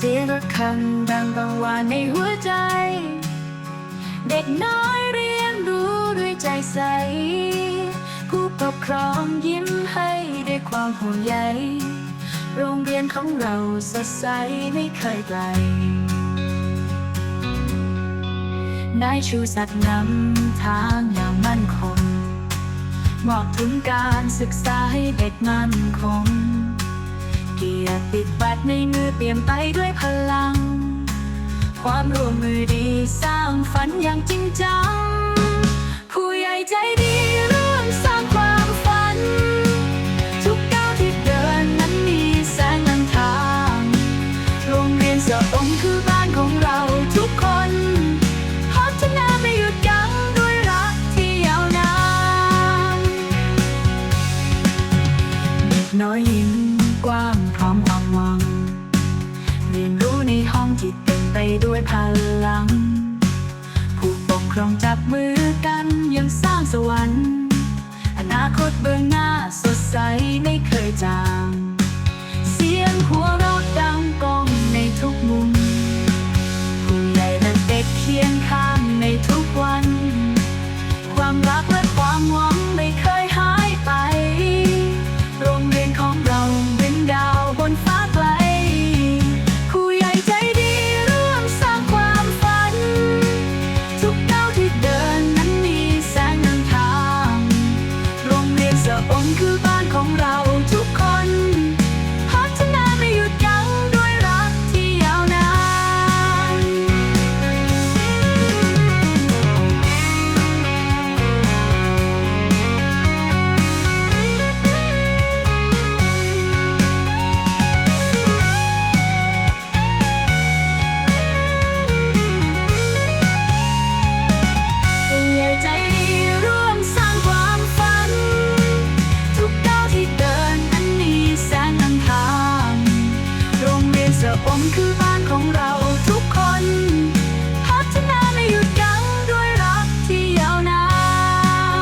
เสียงระฆังดังกังวานในหัวใจ เด็กน้อยเรียนรู้ด้วยใจใส ผู้ปกครองยิ้มให้ด้วยความห่วงใยโรงเรียนของเราสดใสไม่เคยไกลนายชูศักดิ์นำทางอย่างมั่นคงมอบทุนการศึกษาให้เด็กมั่นคง กียรติบัตรในมือเปลี่ยนไปด้วยพลัง ความร่วมมือดีสร้างฝันอย่างจริงจัง ผู้ใหญ่ใจดีร่วมสร้างความฝัน ทุกก้าวที่เดินนั้นมีแสงนำทาง โรงเรียนสือองค์คือบ้านของเราทุกคนพัฒนาไม่หยุดยั้งด้วยรักที่ยาวนานเด็กน้อยยิ้มกว้าง ด้วยพลัง ผู้ปกครองจับมือกันยังสร้างสวรรค์ อนาคตเบื้องหน้าสดใสไม่เคยจาง ของเรา มคือบ้านของเราทุกคน พัฒนาไม่หยุดยั้งด้วยรักที่ยาวนา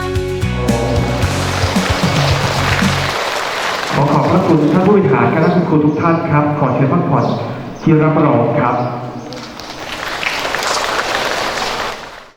นขอขอบพระคุณท่านผู้บริหารคณะคุณครูทุกท่านครับ ขอเชิญพักผ่อนที่รับรองครับ